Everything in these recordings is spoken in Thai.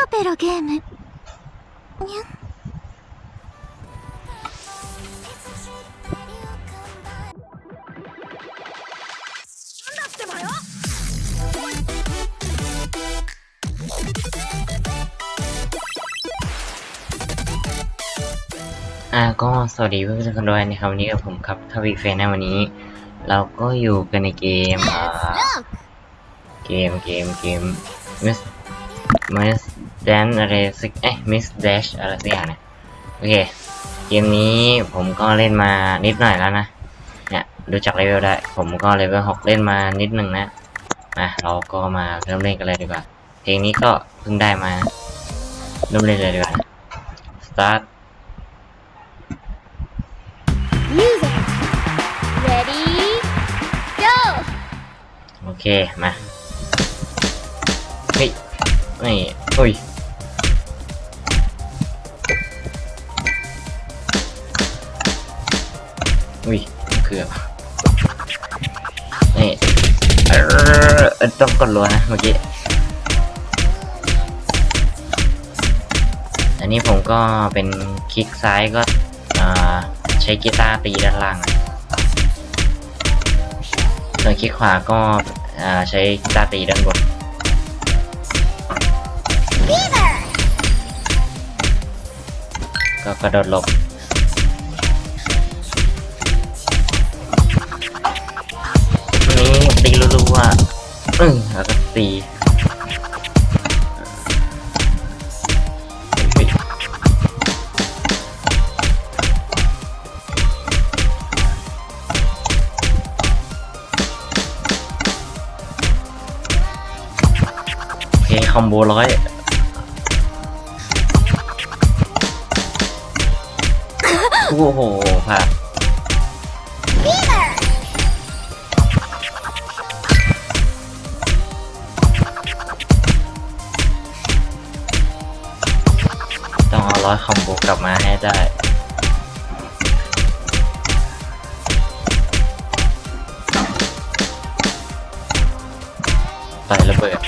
ロペロゲームにゃん อ่าก็สวัสดีเพื่อนๆทุกคนด้วยนะครับวันนี้กับผมครับทวีเฟนนะวันนี้ เราก็อยู่กันในเกมอ่าเกมเกมเกม Miss Miss แดนอะไรสักเอ๊ะมิสเดชอะไรสักอย่างเนี่ยโอเค เกมนี้ผมก็เล่นมานิดหน่อยแล้วนะ เนี่ยดูจากเลเวลได้ ผมก็เลเวลหกเล่นมานิดหนึ่งนะมาเราก็มาเริ่มเล่นกันเลยดีกว่า เพลงนี้ก็เพิ่งได้มาเริ่มเล่นเลยดีกว่า start music ready go โอเค มา เฮ้ย นี่ อุ้ย เกือบนี่เออต้องกดรัวนะเมื่อกี้ อันนี้ผมก็เป็นคลิกซ้ายก็ใช้กีตาร์ตีด้านล่าง ส่วนคลิกขวาก็าใช้กีตาร์ตีด้านบนก็กระโดดหลบ ๆอือแล้วก็ตีโอเคคอมโบร้อยโอ้โหผ่าน ร้อยคอมโบกลับมาให้ได้ ไประเบิด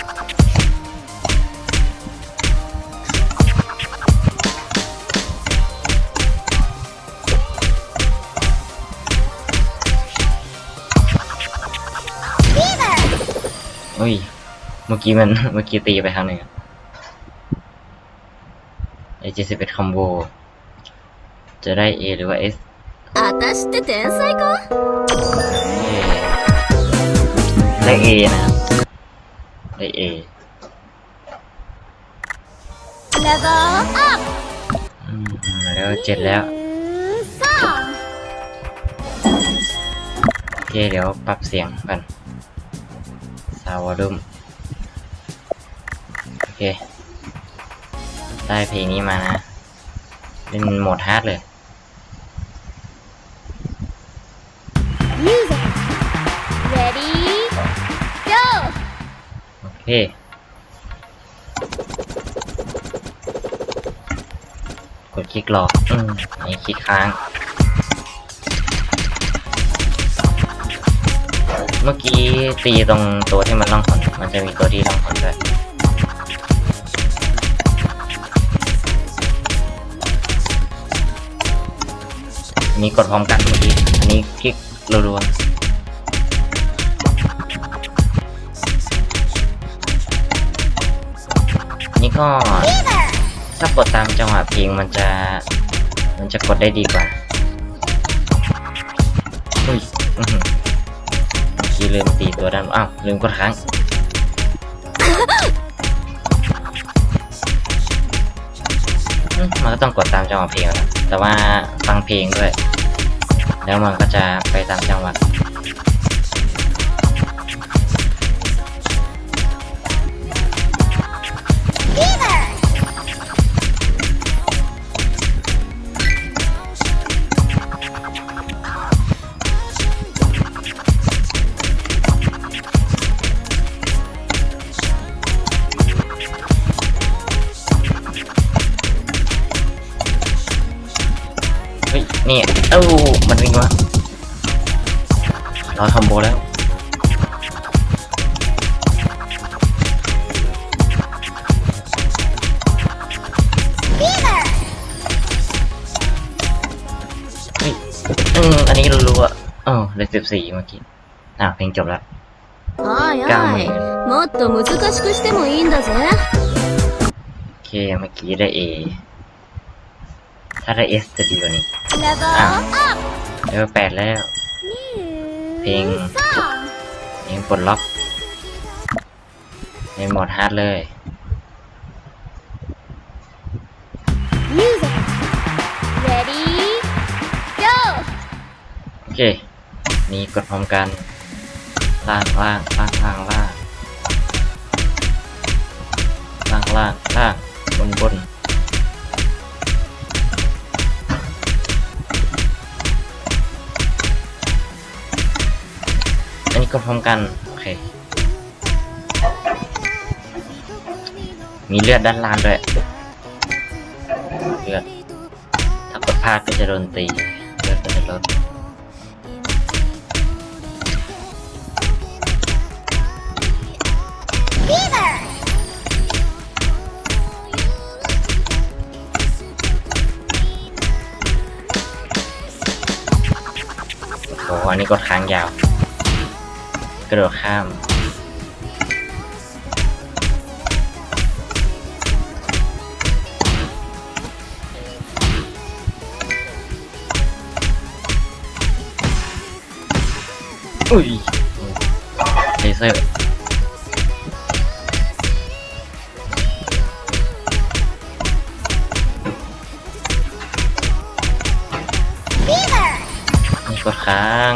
อุ้ย เมื่อกี้มัน เมื่อกี้ตีไปทางหนึ่งอะไอเจ็ดสิบ a 7 1คอมโบจะได้ A หรือว่า S อาตาชิเตเตนไซโกได้ A นะได้ A เลเวลอัแล้วเจ็ดแล้ว สองโอเค เดี๋ยวปรับเสียงกันซาวดุมโอเค ได้เพลงนี้มานะ เป็นโหมดฮาร์ดเลยโอเคกดคลิกรอกอืมนี่คลิกค้าง เมื่อกี้ตีตรงตัวที่มันล่องขอนมันจะมีตัวที่ล่องขอนด้วย อันนี้กดพร้อมกันเมื่อกี้ อันนี้คลิกรัวๆนี่ก็ถ้ากดตามจังหวะเพลงมันจะ มันจะกดได้ดีกว่าอุ้ยอื้อหือเมื่อกี้ลืมตีตัวด้านอ้าวลืมกดค้าง มันก็ต้องกดตามจังหวะเพลงนะแต่ว่าฟังเพลงด้วย แล้วมันก็จะไปตามจังหวะเฮ้ยนี่เอ้ามันวิ่งวะรอทำโบแล้วอืมอันนี้รู้ๆอะเออเลยสิบสี่เมื่อกี้อะเพลงจบแล้วเก้าหมื่นโอเคเมื่อกี้ได้เอ ถ้าได้เอสจะดีกว่านี้อะเลเวลแปดแล้ว เพลงเพลงปลดล็อก ในโหมดฮาร์ดเลยโอเค นี่กดพร้อมกัน ล่างล่างล่างล่างล่างล่างล่างล่างบนบน กดพร้อมกัน โอเค มีเลือดด้านล่างด้วย เลือด ถ้ากดพลาดก็จะโดนตี เลือดก็จะลดโอ้โหอันนี้กดค้างยาว ระโดดข้าม อุ้ยเลเซอร์นี่กดค้าง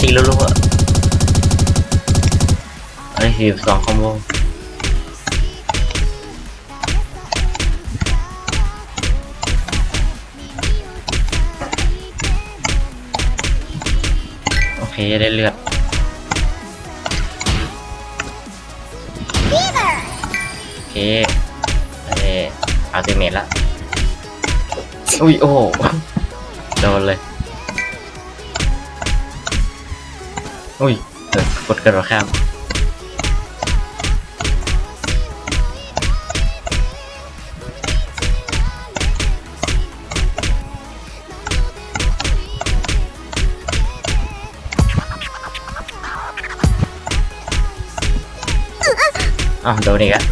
อไอ้ตีรัวๆไอ้สิบสองคอมโบโอเคได้เลือดโอเคได้อัลติเมทละอุ้ยโอ้โหโดนเลย อุ้ยเออกดกระโดดข้ามอ้าวโดนอีกแล้ว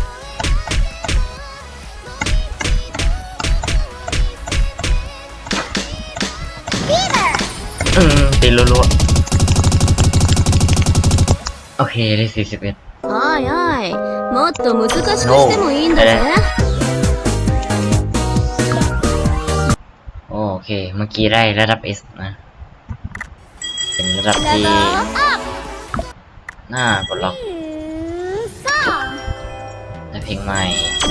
อืมตีรัวๆ โอเค ได้สี่สิบเอ็ด はいはいもっと難しくしてもいいんだぜ โอเค เมื่อกี้ได้ระดับ S นะ เป็นระดับ レ ที่ ベルアッ หน้ากดล็อก プさあ ได้เพลงใหม่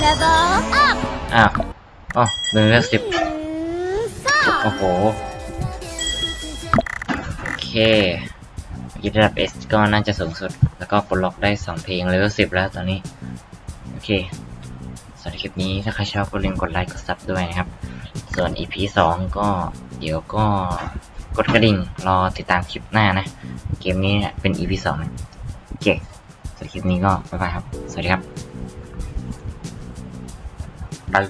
レベルアッ อ้าวอ๋อเดินเลือกสิบ プさあ โอ้โห โอเค ยีระดับ S ก็น่าจะสูงสุด แล้วก็ปลดล็อกได้ 2 เพลงเลเวล10 แล้วตอนนี้ โอเคสำหรับคลิปนี้ถ้าใครชอบก็ลืมกดไลค์กดซับด้วยนะครับ ส่วน EP 2 ก็เดี๋ยวก็กดกระดิ่งรอติดตามคลิปหน้านะ เกมนี้เป็น EP 2นะโอเคสำหรับคลิปนี้ก็บ๊ายบายครับ สวัสดีครับบาย